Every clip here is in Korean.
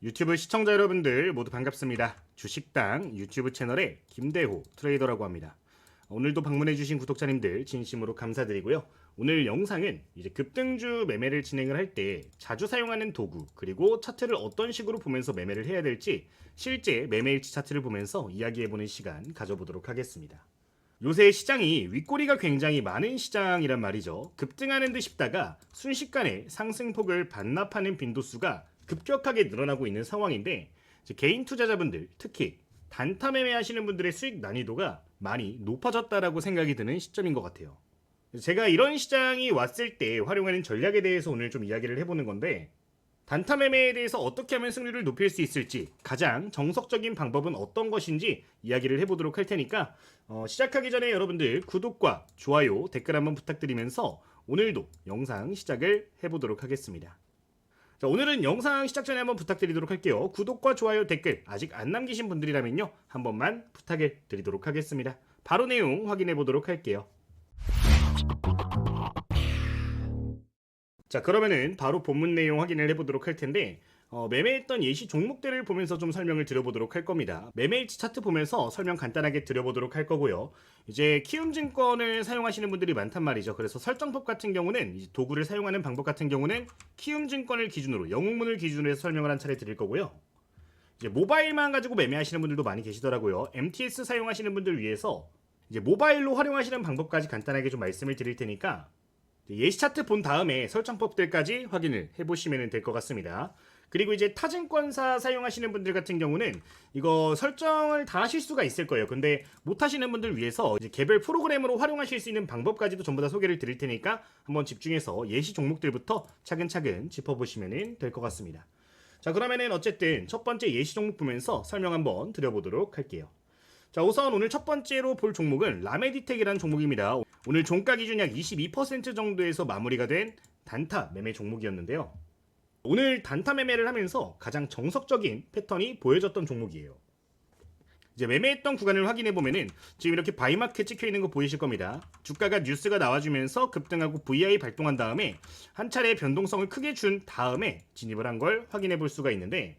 유튜브 시청자 여러분들 모두 반갑습니다. 주식당 유튜브 채널의 김대호 트레이더라고 합니다. 오늘도 방문해주신 구독자님들 진심으로 감사드리고요. 오늘 영상은 이제 급등주 매매를 진행을 할 때 자주 사용하는 도구 그리고 차트를 어떤 식으로 보면서 매매를 해야 될지 실제 매매일치 차트를 보면서 이야기해보는 시간 가져보도록 하겠습니다. 요새 시장이 윗꼬리가 굉장히 많은 시장이란 말이죠. 급등하는 듯 싶다가 순식간에 상승폭을 반납하는 빈도수가 급격하게 늘어나고 있는 상황인데 개인 투자자분들 특히 단타 매매하시는 분들의 수익 난이도가 많이 높아졌다라고 생각이 드는 시점인 것 같아요. 제가 이런 시장이 왔을 때 활용하는 전략에 대해서 오늘 좀 이야기를 해보는 건데 단타 매매에 대해서 어떻게 하면 승률을 높일 수 있을지 가장 정석적인 방법은 어떤 것인지 이야기를 해보도록 할 테니까 어, 시작하기 전에 여러분들 구독과 좋아요 댓글 한번 부탁드리면서 오늘도 영상 시작을 해보도록 하겠습니다. 자, 오늘은 영상 시작 전에 한번 부탁드리도록 할게요. 구독과 좋아요 댓글 아직 안 남기신 분들이라면요 한 번만 부탁을 드리도록 하겠습니다. 바로 내용 확인해 보도록 할게요. 자 그러면은 바로 본문 내용 확인을 해 보도록 할 텐데 어, 매매했던 예시 종목들을 보면서 좀 설명을 드려보도록 할 겁니다. 매매일치 차트 보면서 설명 간단하게 드려보도록 할 거고요. 이제 키움증권을 사용하시는 분들이 많단 말이죠. 그래서 설정법 같은 경우는 이 도구를 사용하는 방법 같은 경우는 키움증권을 기준으로 영웅문을 기준으로 해서 설명을 한 차례 드릴 거고요. 이제 모바일만 가지고 매매하시는 분들도 많이 계시더라고요. MTS 사용하시는 분들 위해서 이제 모바일로 활용하시는 방법까지 간단하게 좀 말씀을 드릴 테니까 예시 차트 본 다음에 설정법들까지 확인을 해보시면 될 것 같습니다. 그리고 이제 타증권사 사용하시는 분들 같은 경우는 이거 설정을 다 하실 수가 있을 거예요. 근데 못 하시는 분들 위해서 이제 개별 프로그램으로 활용하실 수 있는 방법까지도 전부 다 소개를 드릴 테니까 한번 집중해서 예시 종목들부터 차근차근 짚어보시면 될 것 같습니다. 자 그러면은 어쨌든 첫 번째 예시 종목 보면서 설명 한번 드려보도록 할게요. 자 우선 오늘 첫 번째로 볼 종목은 라메디텍이라는 종목입니다. 오늘 종가 기준 약 22% 정도에서 마무리가 된 단타 매매 종목이었는데요. 오늘 단타 매매를 하면서 가장 정석적인 패턴이 보여졌던 종목이에요. 이제 매매했던 구간을 확인해 보면은 지금 이렇게 바이마켓 찍혀 있는 거 보이실 겁니다. 주가가 뉴스가 나와주면서 급등하고 VI 발동한 다음에 한 차례 변동성을 크게 준 다음에 진입을 한 걸 확인해 볼 수가 있는데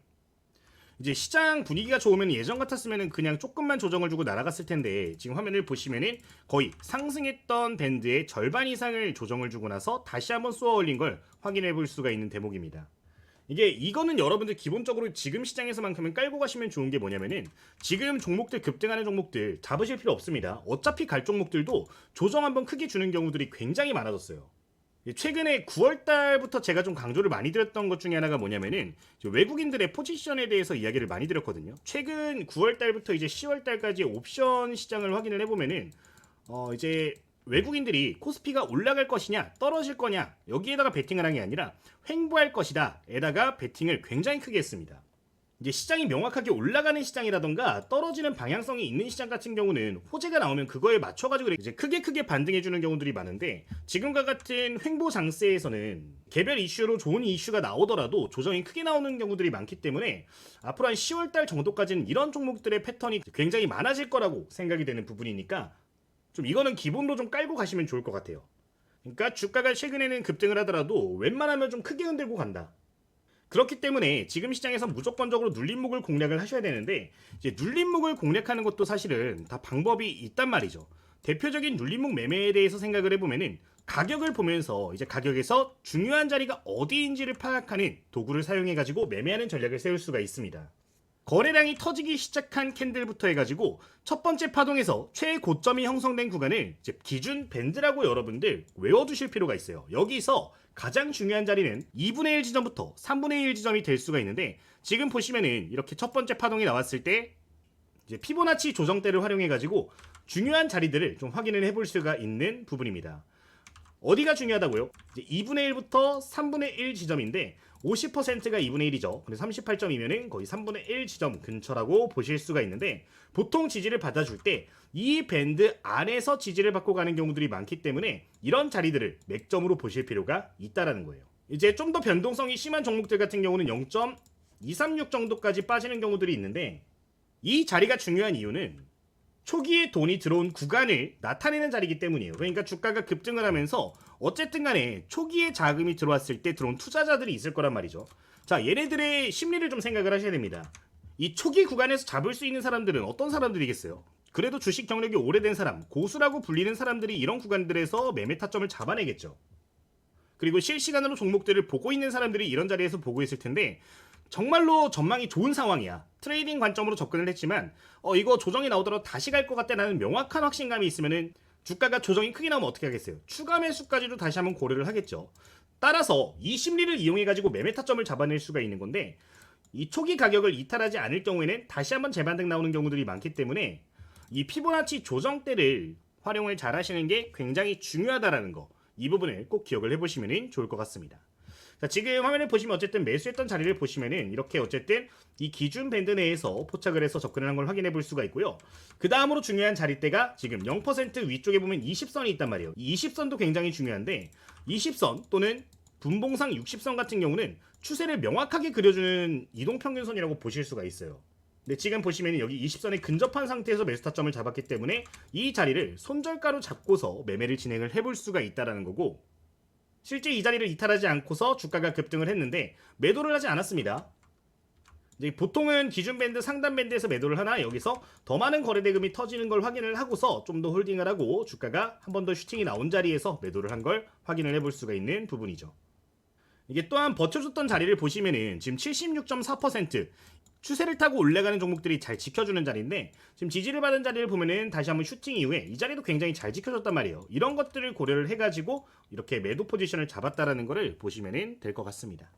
이제 시장 분위기가 좋으면 예전 같았으면 그냥 조금만 조정을 주고 날아갔을 텐데 지금 화면을 보시면은 거의 상승했던 밴드의 절반 이상을 조정을 주고 나서 다시 한번 쏘아 올린 걸 확인해 볼 수가 있는 대목입니다. 이게 이거는 여러분들 기본적으로 지금 시장에서만큼은 깔고 가시면 좋은 게 뭐냐면은 지금 종목들 급등하는 종목들 잡으실 필요 없습니다. 어차피 갈 종목들도 조정 한번 크게 주는 경우들이 굉장히 많아졌어요. 최근에 9월 달부터 제가 좀 강조를 많이 드렸던 것 중에 하나가 뭐냐면은 외국인들의 포지션에 대해서 이야기를 많이 드렸거든요. 최근 9월 달부터 이제 10월 달까지 옵션 시장을 확인을 해보면은 어 이제 외국인들이 코스피가 올라갈 것이냐 떨어질 거냐 여기에다가 베팅을 한 게 아니라 횡보할 것이다 에다가 베팅을 굉장히 크게 했습니다. 이제 시장이 명확하게 올라가는 시장이라던가 떨어지는 방향성이 있는 시장 같은 경우는 호재가 나오면 그거에 맞춰가지고 이제 크게 크게 반등해주는 경우들이 많은데 지금과 같은 횡보 장세에서는 개별 이슈로 좋은 이슈가 나오더라도 조정이 크게 나오는 경우들이 많기 때문에 앞으로 한 10월달 정도까지는 이런 종목들의 패턴이 굉장히 많아질 거라고 생각이 되는 부분이니까 좀 이거는 기본으로 좀 깔고 가시면 좋을 것 같아요. 그러니까 주가가 최근에는 급등을 하더라도 웬만하면 좀 크게 흔들고 간다. 그렇기 때문에 지금 시장에서 무조건적으로 눌림목을 공략을 하셔야 되는데 이제 눌림목을 공략하는 것도 사실은 다 방법이 있단 말이죠. 대표적인 눌림목 매매에 대해서 생각을 해보면은 가격을 보면서 이제 가격에서 중요한 자리가 어디인지를 파악하는 도구를 사용해가지고 매매하는 전략을 세울 수가 있습니다. 거래량이 터지기 시작한 캔들부터 해가지고 첫 번째 파동에서 최고점이 형성된 구간을 기준 밴드라고 여러분들 외워두실 필요가 있어요. 여기서 가장 중요한 자리는 2분의 1 지점부터 3분의 1 지점이 될 수가 있는데 지금 보시면은 이렇게 첫 번째 파동이 나왔을 때 피보나치 조정대를 활용해가지고 중요한 자리들을 좀 확인을 해볼 수가 있는 부분입니다. 어디가 중요하다고요? 이제 2분의 1부터 3분의 1 지점인데 50%가 2분의 1이죠. 근데 38점이면은 거의 3분의 1 지점 근처라고 보실 수가 있는데 보통 지지를 받아줄 때 이 밴드 안에서 지지를 받고 가는 경우들이 많기 때문에 이런 자리들을 맥점으로 보실 필요가 있다라는 거예요. 이제 좀 더 변동성이 심한 종목들 같은 경우는 0.236 정도까지 빠지는 경우들이 있는데 이 자리가 중요한 이유는 초기에 돈이 들어온 구간을 나타내는 자리이기 때문이에요. 그러니까 주가가 급등을 하면서 어쨌든 간에 초기에 자금이 들어왔을 때 들어온 투자자들이 있을 거란 말이죠. 자, 얘네들의 심리를 좀 생각을 하셔야 됩니다. 이 초기 구간에서 잡을 수 있는 사람들은 어떤 사람들이겠어요? 그래도 주식 경력이 오래된 사람, 고수라고 불리는 사람들이 이런 구간들에서 매매 타점을 잡아내겠죠. 그리고 실시간으로 종목들을 보고 있는 사람들이 이런 자리에서 보고 있을 텐데 정말로 전망이 좋은 상황이야. 트레이딩 관점으로 접근을 했지만 어 이거 조정이 나오더라도 다시 갈 것 같다라는 명확한 확신감이 있으면은 주가가 조정이 크게 나오면 어떻게 하겠어요? 추가 매수까지도 다시 한번 고려를 하겠죠. 따라서 이 심리를 이용해 가지고 매매 타점을 잡아낼 수가 있는 건데 이 초기 가격을 이탈하지 않을 경우에는 다시 한번 재반등 나오는 경우들이 많기 때문에 이 피보나치 조정 때를 활용을 잘 하시는 게 굉장히 중요하다라는 거. 이 부분을 꼭 기억을 해 보시면 좋을 것 같습니다. 자, 지금 화면을 보시면 어쨌든 매수했던 자리를 보시면은 이렇게 어쨌든 이 기준 밴드 내에서 포착을 해서 접근을 한 걸 확인해 볼 수가 있고요. 그 다음으로 중요한 자리대가 지금 0% 위쪽에 보면 20선이 있단 말이에요. 이 20선도 굉장히 중요한데 20선 또는 분봉상 60선 같은 경우는 추세를 명확하게 그려주는 이동평균선이라고 보실 수가 있어요. 근데 지금 보시면 여기 20선에 근접한 상태에서 매수 타점을 잡았기 때문에 이 자리를 손절가로 잡고서 매매를 진행을 해볼 수가 있다라는 거고 실제 이 자리를 이탈하지 않고서 주가가 급등을 했는데 매도를 하지 않았습니다. 보통은 기준 밴드 상단 밴드에서 매도를 하나 여기서 더 많은 거래 대금이 터지는 걸 확인을 하고서 좀 더 홀딩을 하고 주가가 한 번 더 슈팅이 나온 자리에서 매도를 한 걸 확인을 해볼 수가 있는 부분이죠. 이게 또한 버텨줬던 자리를 보시면은 지금 76.4% 추세를 타고 올라가는 종목들이 잘 지켜주는 자리인데 지금 지지를 받은 자리를 보면은 다시 한번 슈팅 이후에 이 자리도 굉장히 잘 지켜줬단 말이에요. 이런 것들을 고려를 해가지고 이렇게 매도 포지션을 잡았다라는 것을 보시면은 될것 같습니다.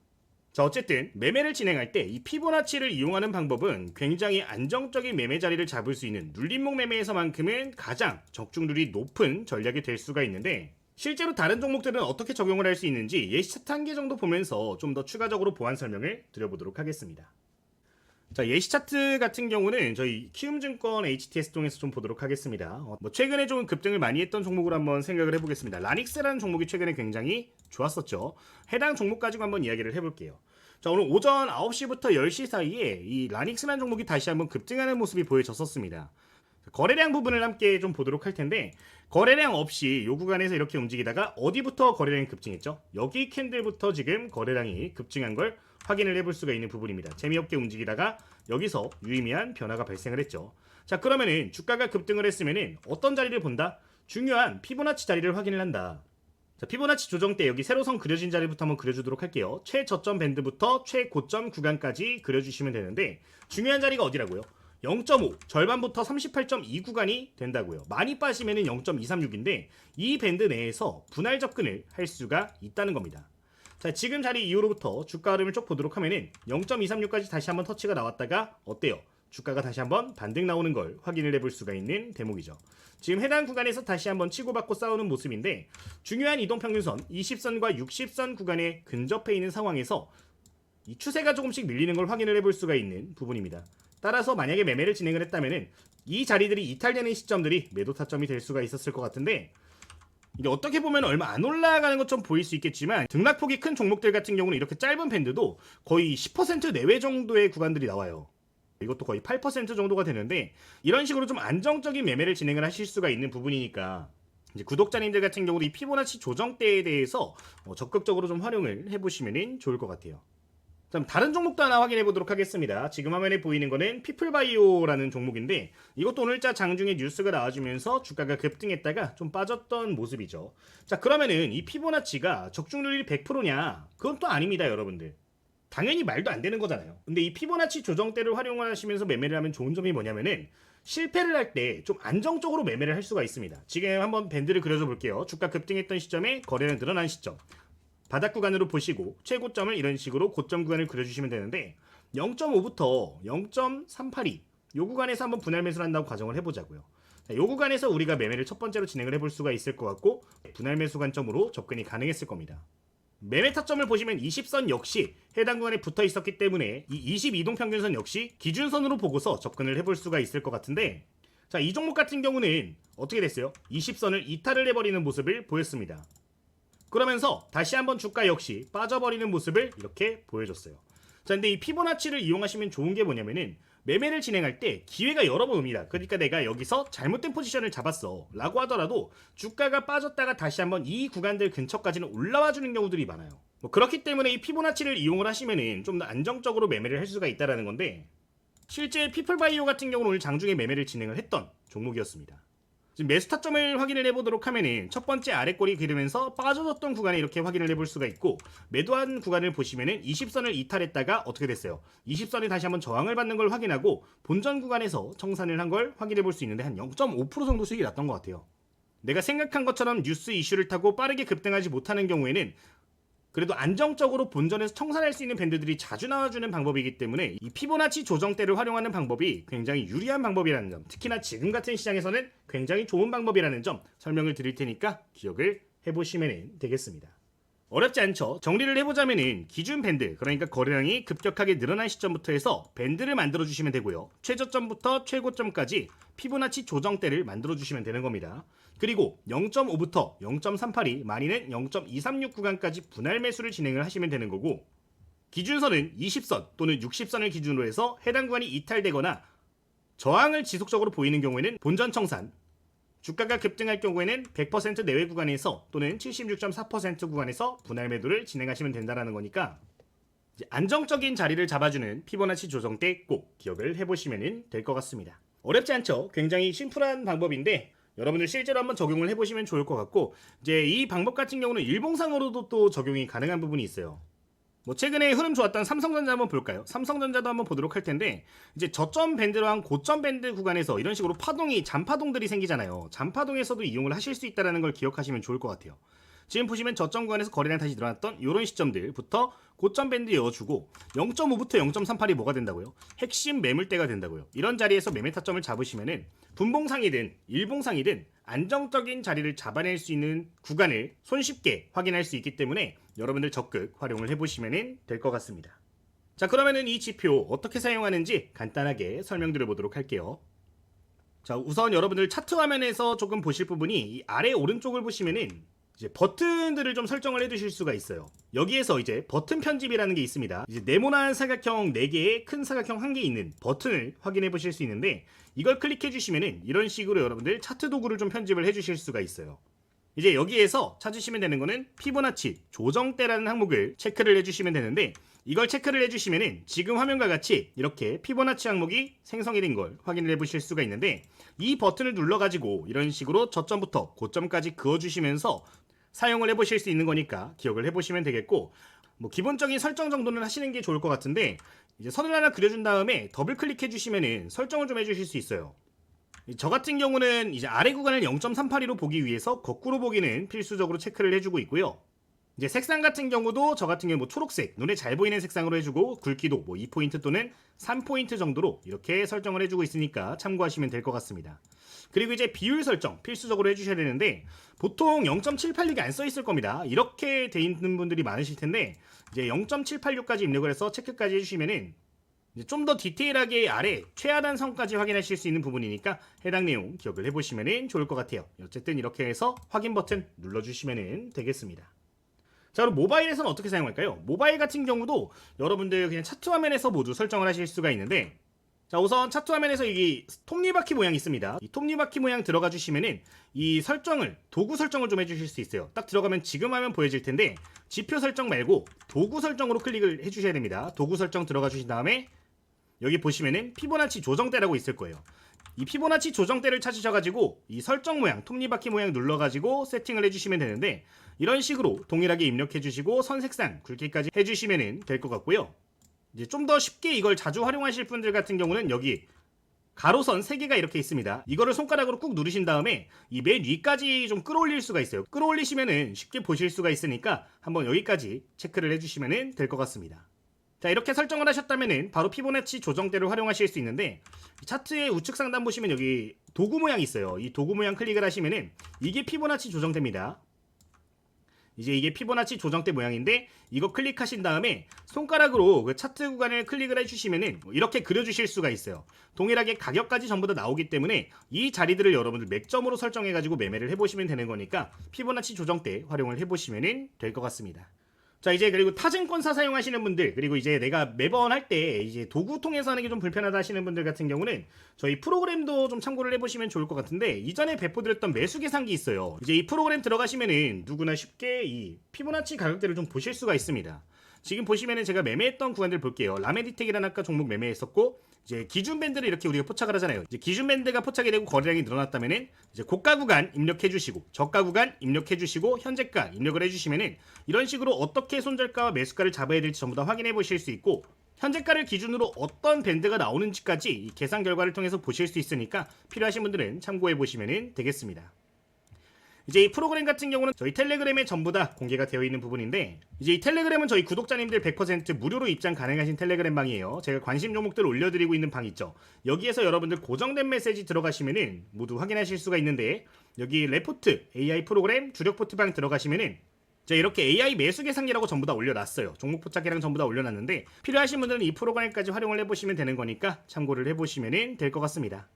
자 어쨌든 매매를 진행할 때 이 피보나치를 이용하는 방법은 굉장히 안정적인 매매 자리를 잡을 수 있는 눌림목 매매에서만큼은 가장 적중률이 높은 전략이 될 수가 있는데 실제로 다른 종목들은 어떻게 적용을 할 수 있는지 예시 차트 한 개 정도 보면서 좀 더 추가적으로 보완 설명을 드려보도록 하겠습니다. 자 예시 차트 같은 경우는 저희 키움증권 HTS 통해서 좀 보도록 하겠습니다. 어, 뭐 최근에 좀 급등을 많이 했던 종목으로 한번 생각을 해보겠습니다. 라닉스라는 종목이 최근에 굉장히 좋았었죠. 해당 종목 가지고 한번 이야기를 해볼게요. 자 오늘 오전 9시부터 10시 사이에 이 라닉스라는 종목이 다시 한번 급등하는 모습이 보여졌었습니다. 거래량 부분을 함께 좀 보도록 할 텐데 거래량 없이 요 구간에서 이렇게 움직이다가 어디부터 거래량이 급증했죠? 여기 캔들부터 지금 거래량이 급증한 걸 확인을 해볼 수가 있는 부분입니다. 재미없게 움직이다가 여기서 유의미한 변화가 발생을 했죠. 자 그러면은 주가가 급등을 했으면은 어떤 자리를 본다? 중요한 피보나치 자리를 확인을 한다. 자, 피보나치 조정 때 여기 세로선 그려진 자리부터 한번 그려주도록 할게요. 최저점 밴드부터 최고점 구간까지 그려주시면 되는데 중요한 자리가 어디라고요? 0.5 절반부터 38.2 구간이 된다고요. 많이 빠지면은 0.236인데 이 밴드 내에서 분할 접근을 할 수가 있다는 겁니다. 자, 지금 자리 이후로부터 주가 흐름을 쭉 보도록 하면은 0.236까지 다시 한번 터치가 나왔다가 어때요? 주가가 다시 한번 반등 나오는 걸 확인을 해볼 수가 있는 대목이죠. 지금 해당 구간에서 다시 한번 치고받고 싸우는 모습인데 중요한 이동평균선 20선과 60선 구간에 근접해 있는 상황에서 이 추세가 조금씩 밀리는 걸 확인을 해볼 수가 있는 부분입니다. 따라서 만약에 매매를 진행을 했다면은 이 자리들이 이탈되는 시점들이 매도 타점이 될 수가 있었을 것 같은데 이게 어떻게 보면 얼마 안 올라가는 것처럼 보일 수 있겠지만 등락폭이 큰 종목들 같은 경우는 이렇게 짧은 밴드도 거의 10% 내외 정도의 구간들이 나와요. 이것도 거의 8% 정도가 되는데 이런 식으로 좀 안정적인 매매를 진행을 하실 수가 있는 부분이니까 이제 구독자님들 같은 경우도 이 피보나치 조정대에 대해서 어, 적극적으로 좀 활용을 해보시면 좋을 것 같아요. 그럼 다른 종목도 하나 확인해 보도록 하겠습니다. 지금 화면에 보이는 거는 피플바이오라는 종목인데 이것도 오늘자 장중에 뉴스가 나와주면서 주가가 급등했다가 좀 빠졌던 모습이죠. 자 그러면은 이 피보나치가 적중률이 100%냐? 그건 또 아닙니다, 여러분들. 당연히 말도 안 되는 거잖아요. 근데 이 피보나치 조정대를 활용하시면서 매매를 하면 좋은 점이 뭐냐면은 실패를 할 때 좀 안정적으로 매매를 할 수가 있습니다. 지금 한번 밴드를 그려줘 볼게요. 주가 급등했던 시점에 거래는 늘어난 시점. 바닥 구간으로 보시고 최고점을 이런 식으로 고점 구간을 그려주시면 되는데 0.5부터 0.382 요 구간에서 한번 분할 매수를 한다고 가정을 해보자고요. 자, 요 구간에서 우리가 매매를 첫 번째로 진행을 해볼 수가 있을 것 같고 분할 매수 관점으로 접근이 가능했을 겁니다. 매매 타점을 보시면 20선 역시 해당 구간에 붙어 있었기 때문에 이 22동 평균선 역시 기준선으로 보고서 접근을 해볼 수가 있을 것 같은데 자, 이 종목 같은 경우는 어떻게 됐어요? 20선을 이탈을 해버리는 모습을 보였습니다. 그러면서 다시 한번 주가 역시 빠져버리는 모습을 이렇게 보여줬어요. 자, 근데 이 피보나치를 이용하시면 좋은 게 뭐냐면은 매매를 진행할 때 기회가 여러 번 옵니다. 그러니까 내가 여기서 잘못된 포지션을 잡았어. 라고 하더라도 주가가 빠졌다가 다시 한번 이 구간들 근처까지는 올라와 주는 경우들이 많아요. 뭐 그렇기 때문에 이 피보나치를 이용을 하시면은 좀 더 안정적으로 매매를 할 수가 있다라는 건데 실제 피플바이오 같은 경우는 오늘 장중에 매매를 진행을 했던 종목이었습니다. 지금 매수 타점을 확인을 해보도록 하면은 첫 번째 아래 꼬리 그리면서 빠져졌던 구간에 이렇게 확인을 해볼 수가 있고 매도한 구간을 보시면은 20선을 이탈했다가 어떻게 됐어요? 20선이 다시 한번 저항을 받는 걸 확인하고 본전 구간에서 청산을 한 걸 확인해 볼 수 있는데 한 0.5% 정도 수익이 났던 것 같아요. 내가 생각한 것처럼 뉴스 이슈를 타고 빠르게 급등하지 못하는 경우에는 그래도 안정적으로 본전에서 청산할 수 있는 밴드들이 자주 나와주는 방법이기 때문에 이 피보나치 조정대를 활용하는 방법이 굉장히 유리한 방법이라는 점 특히나 지금 같은 시장에서는 굉장히 좋은 방법이라는 점 설명을 드릴 테니까 기억을 해보시면 되겠습니다. 어렵지 않죠. 정리를 해보자면은 기준 밴드, 그러니까 거래량이 급격하게 늘어난 시점부터 해서 밴드를 만들어 주시면 되고요. 최저점부터 최고점까지 피보나치 조정대를 만들어 주시면 되는 겁니다. 그리고 0.5부터 0.38이 많이는 0.236 구간까지 분할 매수를 진행을 하시면 되는 거고 기준선은 20선 또는 60선을 기준으로 해서 해당 구간이 이탈되거나 저항을 지속적으로 보이는 경우에는 본전 청산, 주가가 급등할 경우에는 100% 내외 구간에서 또는 76.4% 구간에서 분할 매도를 진행하시면 된다는 거니까 안정적인 자리를 잡아주는 피보나치 조정 때 꼭 기억을 해보시면 될 것 같습니다. 어렵지 않죠? 굉장히 심플한 방법인데 여러분들 실제로 한번 적용을 해보시면 좋을 것 같고 이제 이 방법 같은 경우는 일봉상으로도 또 적용이 가능한 부분이 있어요. 뭐 최근에 흐름 좋았던 삼성전자 한번 볼까요? 삼성전자도 한번 보도록 할 텐데 이제 저점 밴드랑 고점 밴드 구간에서 이런 식으로 파동이 잔파동들이 생기잖아요. 잔파동에서도 이용을 하실 수 있다는 걸 기억하시면 좋을 것 같아요. 지금 보시면 저점 구간에서 거래량 다시 늘어났던 이런 시점들부터 고점 밴드 이어주고 0.5부터 0.38이 뭐가 된다고요? 핵심 매물대가 된다고요. 이런 자리에서 매매 타점을 잡으시면은 분봉상이든 일봉상이든 안정적인 자리를 잡아낼 수 있는 구간을 손쉽게 확인할 수 있기 때문에 여러분들 적극 활용을 해보시면 될 것 같습니다. 자 그러면은 이 지표 어떻게 사용하는지 간단하게 설명드려 보도록 할게요. 자 우선 여러분들 차트 화면에서 조금 보실 부분이 이 아래 오른쪽을 보시면은 이제 버튼들을 좀 설정을 해두실 수가 있어요. 여기에서 이제 버튼 편집이라는 게 있습니다. 이제 네모난 사각형 4개에 큰 사각형 1개 있는 버튼을 확인해 보실 수 있는데 이걸 클릭해 주시면은 이런 식으로 여러분들 차트 도구를 좀 편집을 해 주실 수가 있어요. 이제 여기에서 찾으시면 되는 거는 피보나치 조정대라는 항목을 체크를 해주시면 되는데 이걸 체크를 해주시면은 지금 화면과 같이 이렇게 피보나치 항목이 생성이 된 걸 확인을 해보실 수가 있는데 이 버튼을 눌러가지고 이런 식으로 저점부터 고점까지 그어주시면서 사용을 해보실 수 있는 거니까 기억을 해보시면 되겠고 뭐 기본적인 설정 정도는 하시는 게 좋을 것 같은데 이제 선을 하나 그려준 다음에 더블 클릭해 주시면은 설정을 좀 해주실 수 있어요. 저 같은 경우는 이제 아래 구간을 0.382로 보기 위해서 거꾸로 보기는 필수적으로 체크를 해주고 있고요. 이제 색상 같은 경우도 저 같은 경우 뭐 초록색 눈에 잘 보이는 색상으로 해주고 굵기도 뭐 2포인트 또는 3포인트 정도로 이렇게 설정을 해주고 있으니까 참고하시면 될 것 같습니다. 그리고 이제 비율 설정 필수적으로 해주셔야 되는데 보통 0.786이 안 써 있을 겁니다. 이렇게 돼 있는 분들이 많으실 텐데 이제 0.786까지 입력을 해서 체크까지 해주시면은 좀 더 디테일하게 아래 최하단 선까지 확인하실 수 있는 부분이니까 해당 내용 기억을 해보시면 좋을 것 같아요. 어쨌든 이렇게 해서 확인 버튼 눌러주시면 되겠습니다. 자 그럼 모바일에서는 어떻게 사용할까요? 모바일 같은 경우도 여러분들 그냥 차트 화면에서 모두 설정을 하실 수가 있는데 자 우선 차트 화면에서 이 톱니바퀴 모양이 있습니다. 이 톱니바퀴 모양 들어가 주시면은 이 설정을 도구 설정을 좀 해주실 수 있어요. 딱 들어가면 지금 화면 보여질 텐데 지표 설정 말고 도구 설정으로 클릭을 해주셔야 됩니다. 도구 설정 들어가 주신 다음에 여기 보시면은 피보나치 조정대라고 있을 거예요. 이 피보나치 조정대를 찾으셔가지고 이 설정 모양, 톱니바퀴 모양 눌러가지고 세팅을 해주시면 되는데 이런 식으로 동일하게 입력해주시고 선색상 굵기까지 해주시면 될 것 같고요. 이제 좀 더 쉽게 이걸 자주 활용하실 분들 같은 경우는 여기 가로선 3개가 이렇게 있습니다. 이거를 손가락으로 꾹 누르신 다음에 이 맨 위까지 좀 끌어올릴 수가 있어요. 끌어올리시면은 쉽게 보실 수가 있으니까 한번 여기까지 체크를 해주시면 될 것 같습니다. 자 이렇게 설정을 하셨다면은 바로 피보나치 조정대를 활용하실 수 있는데 차트의 우측 상단 보시면 여기 도구 모양이 있어요. 이 도구 모양 클릭을 하시면은 이게 피보나치 조정대입니다. 이제 이게 피보나치 조정대 모양인데 이거 클릭하신 다음에 손가락으로 그 차트 구간을 클릭을 해주시면은 이렇게 그려주실 수가 있어요. 동일하게 가격까지 전부 다 나오기 때문에 이 자리들을 여러분들 맥점으로 설정해가지고 매매를 해보시면 되는 거니까 피보나치 조정대 활용을 해보시면 될 것 같습니다. 자 이제 그리고 타증권사 사용하시는 분들 그리고 이제 내가 매번 할 때 이제 도구 통해서 하는 게 좀 불편하다 하시는 분들 같은 경우는 저희 프로그램도 좀 참고를 해보시면 좋을 것 같은데 이전에 배포드렸던 매수 계산기 있어요. 이제 이 프로그램 들어가시면은 누구나 쉽게 이 피보나치 가격대를 좀 보실 수가 있습니다. 지금 보시면은 제가 매매했던 구간들 볼게요. 라메디텍이라는 아까 종목 매매했었고 이제 기준 밴드를 이렇게 우리가 포착을 하잖아요. 이제 기준 밴드가 포착이 되고 거래량이 늘어났다면은 이제 고가 구간 입력해 주시고 저가 구간 입력해 주시고 현재가 입력을 해 주시면은 이런 식으로 어떻게 손절가와 매수가를 잡아야 될지 전부 다 확인해 보실 수 있고 현재가를 기준으로 어떤 밴드가 나오는지까지 이 계산 결과를 통해서 보실 수 있으니까 필요하신 분들은 참고해 보시면 되겠습니다. 이제 이 프로그램 같은 경우는 저희 텔레그램에 전부 다 공개가 되어 있는 부분인데 이제 이 텔레그램은 저희 구독자님들 100% 무료로 입장 가능하신 텔레그램 방이에요. 제가 관심 종목들 올려드리고 있는 방 있죠. 여기에서 여러분들 고정된 메시지 들어가시면은 모두 확인하실 수가 있는데 여기 레포트 AI 프로그램 주력 포트 방 들어가시면은 자 이렇게 AI 매수 계산기라고 전부 다 올려놨어요. 종목 포착기랑 전부 다 올려놨는데 필요하신 분들은 이 프로그램까지 활용을 해보시면 되는 거니까 참고를 해보시면 될 것 같습니다.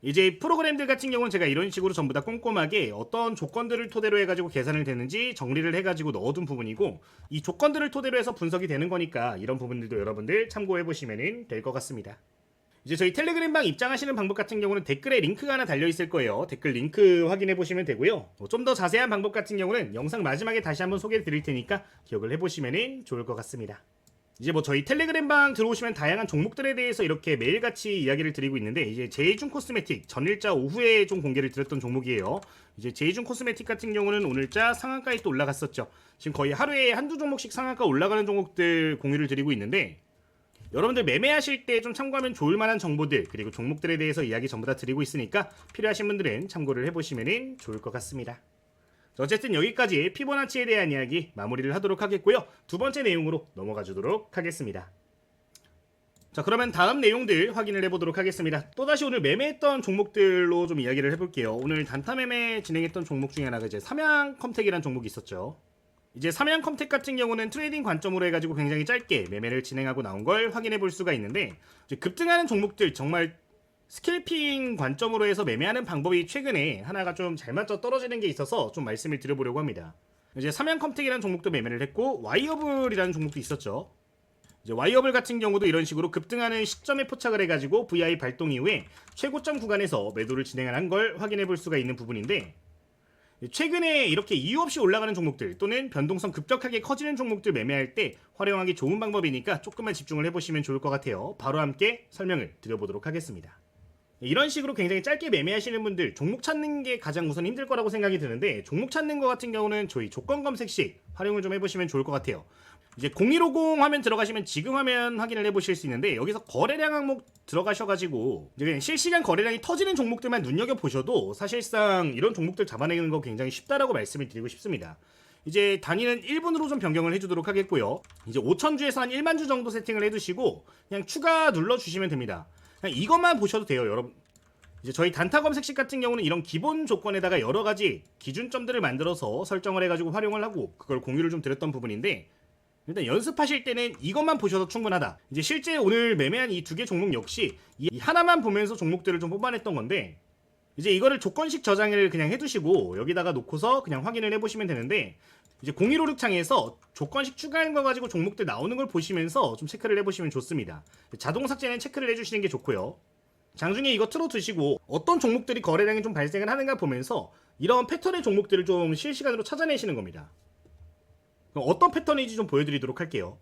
이제 프로그램들 같은 경우는 제가 이런 식으로 전부 다 꼼꼼하게 어떤 조건들을 토대로 해가지고 계산을 되는지 정리를 해가지고 넣어둔 부분이고 이 조건들을 토대로 해서 분석이 되는 거니까 이런 부분들도 여러분들 참고해 보시면 될 것 같습니다. 이제 저희 텔레그램 방 입장하시는 방법 같은 경우는 댓글에 링크가 하나 달려 있을 거예요. 댓글 링크 확인해 보시면 되고요. 좀 더 자세한 방법 같은 경우는 영상 마지막에 다시 한번 소개해 드릴 테니까 기억을 해 보시면 좋을 것 같습니다. 이제 뭐 저희 텔레그램 방 들어오시면 다양한 종목들에 대해서 이렇게 매일같이 이야기를 드리고 있는데 이제 제이준 코스메틱 전일자 오후에 좀 공개를 드렸던 종목이에요. 이제 제이준 코스메틱 같은 경우는 오늘자 상한가에 또 올라갔었죠. 지금 거의 하루에 한두 종목씩 상한가 올라가는 종목들 공유를 드리고 있는데 여러분들 매매하실 때 좀 참고하면 좋을 만한 정보들 그리고 종목들에 대해서 이야기 전부 다 드리고 있으니까 필요하신 분들은 참고를 해보시면 좋을 것 같습니다. 자, 어쨌든 여기까지 피보나치에 대한 이야기 마무리를 하도록 하겠고요. 두 번째 내용으로 넘어가 주도록 하겠습니다. 자 그러면 다음 내용들 확인을 해보도록 하겠습니다. 또다시 오늘 매매했던 종목들로 좀 이야기를 해볼게요. 오늘 단타 매매 진행했던 종목 중에 하나가 이제 삼양컴텍이라는 종목이 있었죠. 이제 삼양컴텍 같은 경우는 트레이딩 관점으로 해가지고 굉장히 짧게 매매를 진행하고 나온 걸 확인해 볼 수가 있는데 급등하는 종목들 정말 스킬핑 관점으로 해서 매매하는 방법이 최근에 하나가 좀 잘 맞춰 떨어지는 게 있어서 좀 말씀을 드려보려고 합니다. 이제 삼양컴텍이라는 종목도 매매를 했고 와이어블이라는 종목도 있었죠. 이제 와이어블 같은 경우도 이런 식으로 급등하는 시점에 포착을 해가지고 VI 발동 이후에 최고점 구간에서 매도를 진행을 한 걸 확인해 볼 수가 있는 부분인데 최근에 이렇게 이유 없이 올라가는 종목들 또는 변동성 급격하게 커지는 종목들 매매할 때 활용하기 좋은 방법이니까 조금만 집중을 해보시면 좋을 것 같아요. 바로 함께 설명을 드려보도록 하겠습니다. 이런 식으로 굉장히 짧게 매매하시는 분들 종목 찾는 게 가장 우선 힘들 거라고 생각이 드는데 종목 찾는 거 같은 경우는 저희 조건 검색 시 활용을 좀 해보시면 좋을 것 같아요. 이제 0150 화면 들어가시면 지금 화면 확인을 해보실 수 있는데 여기서 거래량 항목 들어가셔가지고 이제 그냥 실시간 거래량이 터지는 종목들만 눈여겨 보셔도 사실상 이런 종목들 잡아내는 거 굉장히 쉽다라고 말씀을 드리고 싶습니다. 이제 단위는 1분으로 좀 변경을 해주도록 하겠고요. 이제 5천주에서 한 1만 주 정도 세팅을 해두시고 그냥 추가 눌러주시면 됩니다. 그냥 이것만 보셔도 돼요, 여러분. 이제 저희 단타 검색식 같은 경우는 이런 기본 조건에다가 여러 가지 기준점들을 만들어서 설정을 해가지고 활용을 하고 그걸 공유를 좀 드렸던 부분인데 일단 연습하실 때는 이것만 보셔도 충분하다. 이제 실제 오늘 매매한 이 두 개 종목 역시 이 하나만 보면서 종목들을 좀 뽑아냈던 건데 이제 이거를 조건식 저장을 그냥 해두시고 여기다가 놓고서 그냥 확인을 해보시면 되는데 이제 0156 창에서 조건식 추가하는 거 가지고 종목들 나오는 걸 보시면서 좀 체크를 해보시면 좋습니다. 자동 삭제는 체크를 해주시는 게 좋고요. 장중에 이거 틀어두시고 어떤 종목들이 거래량이 좀 발생을 하는가 보면서 이런 패턴의 종목들을 좀 실시간으로 찾아내시는 겁니다. 어떤 패턴인지 좀 보여드리도록 할게요.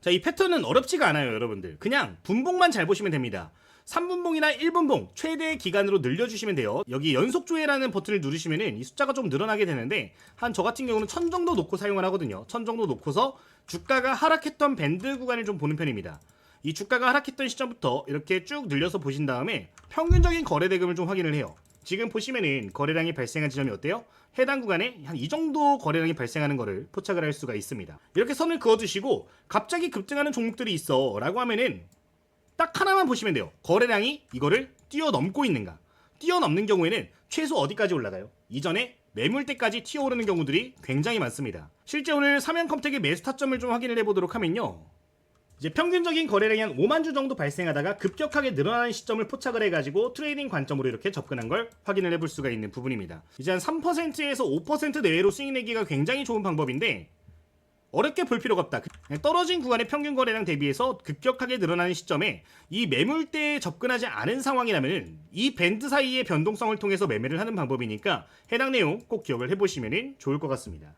자, 이 패턴은 어렵지가 않아요, 여러분들. 그냥 분봉만 잘 보시면 됩니다. 3분봉이나 1분봉 최대 기간으로 늘려주시면 돼요. 여기 연속 조회라는 버튼을 누르시면은 이 숫자가 좀 늘어나게 되는데 한 저 같은 경우는 1000 정도 놓고 사용을 하거든요. 1000 정도 놓고서 주가가 하락했던 밴드 구간을 좀 보는 편입니다. 이 주가가 하락했던 시점부터 이렇게 쭉 늘려서 보신 다음에 평균적인 거래 대금을 좀 확인을 해요. 지금 보시면은 거래량이 발생한 지점이 어때요? 해당 구간에 한 이 정도 거래량이 발생하는 거를 포착을 할 수가 있습니다. 이렇게 선을 그어두시고 갑자기 급등하는 종목들이 있어 라고 하면은 딱 하나만 보시면 돼요. 거래량이 이거를 뛰어넘고 있는가. 뛰어넘는 경우에는 최소 어디까지 올라가요? 이전에 매물대까지 튀어오르는 경우들이 굉장히 많습니다. 실제 오늘 삼양컴텍의 매수 타점을 좀 확인을 해보도록 하면요. 이제 평균적인 거래량이 한 5만 주 정도 발생하다가 급격하게 늘어나는 시점을 포착을 해가지고 트레이딩 관점으로 이렇게 접근한 걸 확인을 해볼 수가 있는 부분입니다. 이제 한 3%에서 5% 내외로 수익 내기가 굉장히 좋은 방법인데 어렵게 볼 필요가 없다. 떨어진 구간의 평균 거래량 대비해서 급격하게 늘어나는 시점에 이 매물대에 접근하지 않은 상황이라면 이 밴드 사이의 변동성을 통해서 매매를 하는 방법이니까 해당 내용 꼭 기억을 해보시면 좋을 것 같습니다.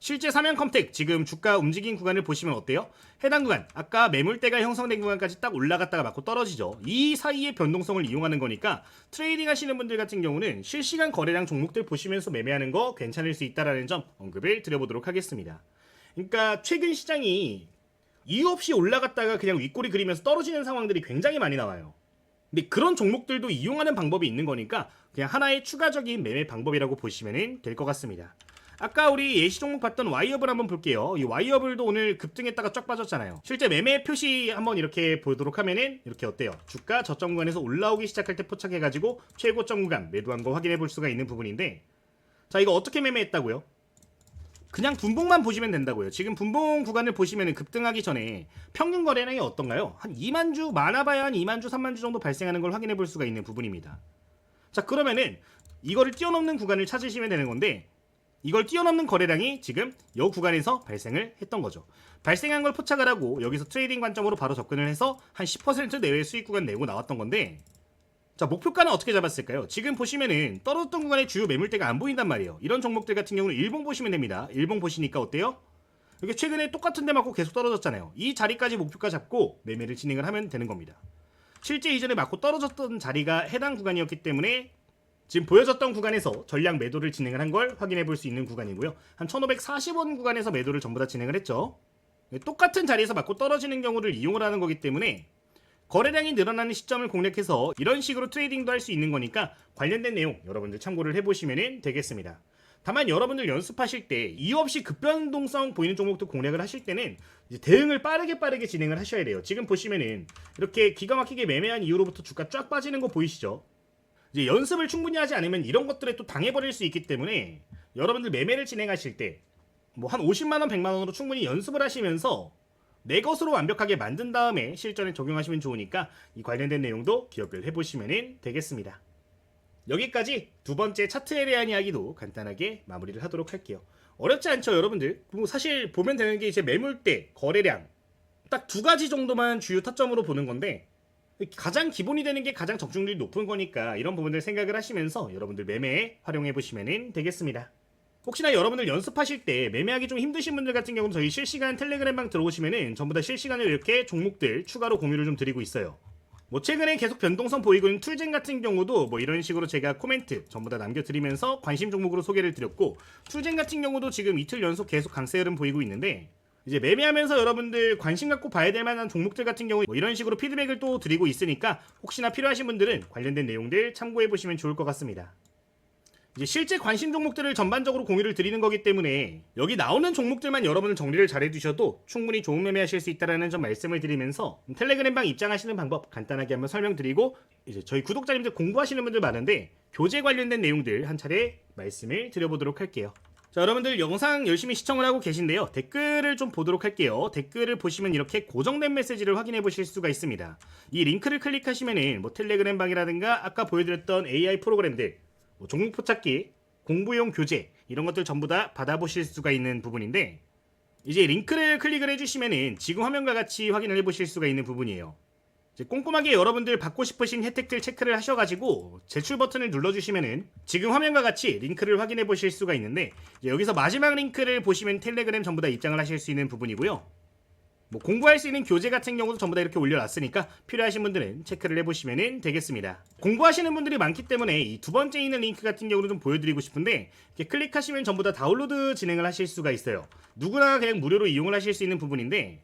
실제 사면 컴택 지금 주가 움직인 구간을 보시면 어때요? 해당 구간 아까 매물대가 형성된 구간까지 딱 올라갔다가 맞고 떨어지죠. 이 사이의 변동성을 이용하는 거니까 트레이딩 하시는 분들 같은 경우는 실시간 거래량 종목들 보시면서 매매하는 거 괜찮을 수 있다라는 점 언급을 드려보도록 하겠습니다. 그러니까 최근 시장이 이유 없이 올라갔다가 그냥 윗꼬리 그리면서 떨어지는 상황들이 굉장히 많이 나와요. 근데 그런 종목들도 이용하는 방법이 있는 거니까 그냥 하나의 추가적인 매매 방법이라고 보시면 될 것 같습니다. 아까 우리 예시 종목 봤던 와이어블 한번 볼게요. 이 와이어블도 오늘 급등했다가 쫙 빠졌잖아요. 실제 매매 표시 한번 이렇게 보도록 하면은 이렇게 어때요? 주가 저점 구간에서 올라오기 시작할 때 포착해가지고 최고점 구간 매도한 거 확인해 볼 수가 있는 부분인데 자 이거 어떻게 매매했다고요? 그냥 분봉만 보시면 된다고요. 지금 분봉 구간을 보시면 급등하기 전에 평균 거래량이 어떤가요? 한 2만 주 많아봐야 한 2만 주, 3만 주 정도 발생하는 걸 확인해 볼 수가 있는 부분입니다. 자 그러면은 이거를 뛰어넘는 구간을 찾으시면 되는 건데 이걸 뛰어넘는 거래량이 지금 이 구간에서 발생을 했던 거죠. 발생한 걸 포착을 하고 여기서 트레이딩 관점으로 바로 접근을 해서 한 10% 내외 수익 구간 내고 나왔던 건데 자 목표가는 어떻게 잡았을까요? 지금 보시면은 떨어졌던 구간의 주요 매물대가 안 보인단 말이에요. 이런 종목들 같은 경우는 일봉 보시면 됩니다. 일봉 보시니까 어때요? 이게 최근에 똑같은 데 맞고 계속 떨어졌잖아요. 이 자리까지 목표가 잡고 매매를 진행을 하면 되는 겁니다. 실제 이전에 맞고 떨어졌던 자리가 해당 구간이었기 때문에 지금 보여졌던 구간에서 전량 매도를 진행을 한 걸 확인해 볼 수 있는 구간이고요. 한 1540원 구간에서 매도를 전부 다 진행을 했죠. 똑같은 자리에서 맞고 떨어지는 경우를 이용을 하는 거기 때문에 거래량이 늘어나는 시점을 공략해서 이런 식으로 트레이딩도 할 수 있는 거니까 관련된 내용 여러분들 참고를 해보시면 되겠습니다. 다만 여러분들 연습하실 때 이유 없이 급변동성 보이는 종목도 공략을 하실 때는 대응을 빠르게 빠르게 진행을 하셔야 돼요. 지금 보시면은 이렇게 기가 막히게 매매한 이후로부터 주가 쫙 빠지는 거 보이시죠? 이제 연습을 충분히 하지 않으면 이런 것들에 또 당해버릴 수 있기 때문에 여러분들 매매를 진행하실 때 뭐 한 50만 원, 100만 원으로 충분히 연습을 하시면서 내 것으로 완벽하게 만든 다음에 실전에 적용하시면 좋으니까 이 관련된 내용도 기억을 해보시면 되겠습니다. 여기까지 두 번째 차트에 대한 이야기도 간단하게 마무리를 하도록 할게요. 어렵지 않죠, 여러분들? 뭐 사실 보면 되는 게 이제 매물대, 거래량 딱 두 가지 정도만 주요 타점으로 보는 건데 가장 기본이 되는 게 가장 적중률이 높은 거니까 이런 부분들 생각을 하시면서 여러분들 매매에 활용해 보시면 되겠습니다. 혹시나 여러분들 연습하실 때 매매하기 좀 힘드신 분들 같은 경우는 저희 실시간 텔레그램방 들어오시면은 전부 다 실시간으로 이렇게 종목들 추가로 공유를 좀 드리고 있어요. 뭐 최근에 계속 변동성 보이고 있는 툴젠 같은 경우도 뭐 이런 식으로 제가 코멘트 전부 다 남겨드리면서 관심 종목으로 소개를 드렸고 툴젠 같은 경우도 지금 이틀 연속 계속 강세 흐름 보이고 있는데 이제 매매하면서 여러분들 관심 갖고 봐야 될 만한 종목들 같은 경우 뭐 이런 식으로 피드백을 또 드리고 있으니까 혹시나 필요하신 분들은 관련된 내용들 참고해 보시면 좋을 것 같습니다. 이제 실제 관심 종목들을 전반적으로 공유를 드리는 거기 때문에 여기 나오는 종목들만 여러분은 정리를 잘 해두셔도 충분히 좋은 매매하실 수 있다라는 점 말씀을 드리면서 텔레그램방 입장하시는 방법 간단하게 한번 설명드리고 이제 저희 구독자님들 공부하시는 분들 많은데 교재 관련된 내용들 한 차례 말씀을 드려보도록 할게요. 자 여러분들 영상 열심히 시청을 하고 계신데요. 댓글을 좀 보도록 할게요. 댓글을 보시면 이렇게 고정된 메시지를 확인해 보실 수가 있습니다. 이 링크를 클릭하시면은 뭐 텔레그램 방이라든가 아까 보여드렸던 AI 프로그램들 뭐 종목 포착기 공부용 교재 이런 것들 전부 다 받아보실 수가 있는 부분인데 이제 링크를 클릭을 해주시면은 지금 화면과 같이 확인을 해보실 수가 있는 부분이에요 꼼꼼하게 여러분들 받고 싶으신 혜택들 체크를 하셔가지고 제출 버튼을 눌러주시면은 지금 화면과 같이 링크를 확인해 보실 수가 있는데 여기서 마지막 링크를 보시면 텔레그램 전부 다 입장을 하실 수 있는 부분이고요. 뭐 공부할 수 있는 교재 같은 경우도 전부 다 이렇게 올려놨으니까 필요하신 분들은 체크를 해보시면 되겠습니다. 공부하시는 분들이 많기 때문에 이 두 번째 있는 링크 같은 경우는 좀 보여드리고 싶은데 클릭하시면 전부 다 다운로드 진행을 하실 수가 있어요. 누구나 그냥 무료로 이용을 하실 수 있는 부분인데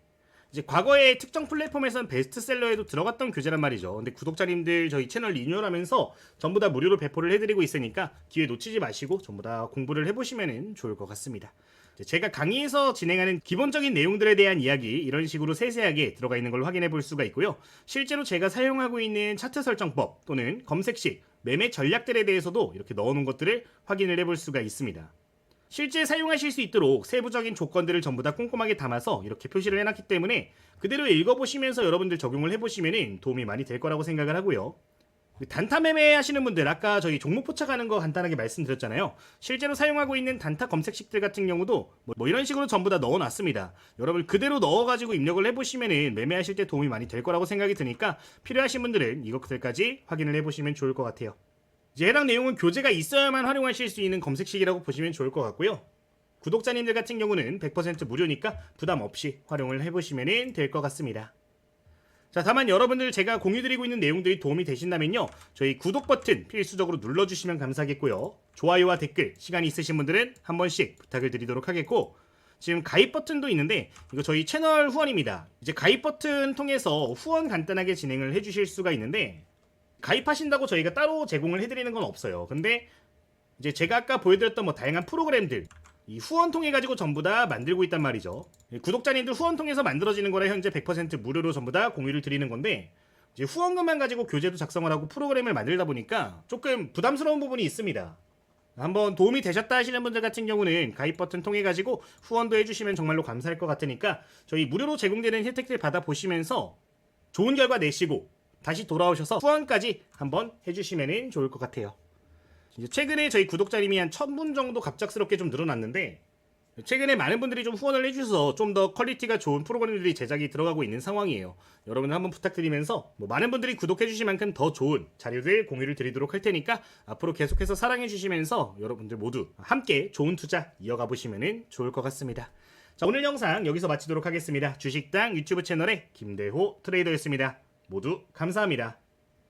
이제 과거에 특정 플랫폼에서는 베스트셀러에도 들어갔던 교재란 말이죠. 근데 구독자님들 저희 채널 리뉴얼하면서 전부 다 무료로 배포를 해드리고 있으니까 기회 놓치지 마시고 전부 다 공부를 해보시면 좋을 것 같습니다. 이제 제가 강의에서 진행하는 기본적인 내용들에 대한 이야기 이런 식으로 세세하게 들어가 있는 걸 확인해 볼 수가 있고요. 실제로 제가 사용하고 있는 차트 설정법 또는 검색식 매매 전략들에 대해서도 이렇게 넣어놓은 것들을 확인을 해볼 수가 있습니다. 실제 사용하실 수 있도록 세부적인 조건들을 전부 다 꼼꼼하게 담아서 이렇게 표시를 해놨기 때문에 그대로 읽어보시면서 여러분들 적용을 해보시면 도움이 많이 될 거라고 생각을 하고요. 단타 매매 하시는 분들 아까 저희 종목 포착하는 거 간단하게 말씀드렸잖아요. 실제로 사용하고 있는 단타 검색식들 같은 경우도 뭐, 뭐 이런 식으로 전부 다 넣어놨습니다. 여러분 그대로 넣어가지고 입력을 해보시면은 매매하실 때 도움이 많이 될 거라고 생각이 드니까 필요하신 분들은 이것들까지 확인을 해보시면 좋을 것 같아요. 이제 해당 내용은 교재가 있어야만 활용하실 수 있는 검색식이라고 보시면 좋을 것 같고요. 구독자님들 같은 경우는 100% 무료니까 부담 없이 활용을 해보시면 될 것 같습니다. 자, 다만 여러분들 제가 공유드리고 있는 내용들이 도움이 되신다면요. 저희 구독 버튼 필수적으로 눌러주시면 감사하겠고요. 좋아요와 댓글, 시간이 있으신 분들은 한 번씩 부탁을 드리도록 하겠고, 지금 가입 버튼도 있는데, 이거 저희 채널 후원입니다. 이제 가입 버튼 통해서 후원 간단하게 진행을 해주실 수가 있는데, 가입하신다고 저희가 따로 제공을 해드리는 건 없어요. 근데, 이제 제가 아까 보여드렸던 뭐 다양한 프로그램들, 이 후원 통해 가지고 전부 다 만들고 있단 말이죠. 이 구독자님들 후원 통해서 만들어지는 거라 현재 100% 무료로 전부 다 공유를 드리는 건데 이제 후원금만 가지고 교재도 작성을 하고 프로그램을 만들다 보니까 조금 부담스러운 부분이 있습니다. 한번 도움이 되셨다 하시는 분들 같은 경우는 가입 버튼 통해 가지고 후원도 해주시면 정말로 감사할 것 같으니까 저희 무료로 제공되는 혜택들 받아 보시면서 좋은 결과 내시고 다시 돌아오셔서 후원까지 한번 해주시면 좋을 것 같아요. 최근에 저희 구독자님이 한 1000분 정도 갑작스럽게 좀 늘어났는데 최근에 많은 분들이 좀 후원을 해주셔서 좀 더 퀄리티가 좋은 프로그램들이 제작이 들어가고 있는 상황이에요. 여러분 한번 부탁드리면서 뭐 많은 분들이 구독해주신 만큼 더 좋은 자료들 공유를 드리도록 할 테니까 앞으로 계속해서 사랑해주시면서 여러분들 모두 함께 좋은 투자 이어가 보시면 좋을 것 같습니다. 자 오늘 영상 여기서 마치도록 하겠습니다. 주식당 유튜브 채널의 김대호 트레이더였습니다. 모두 감사합니다.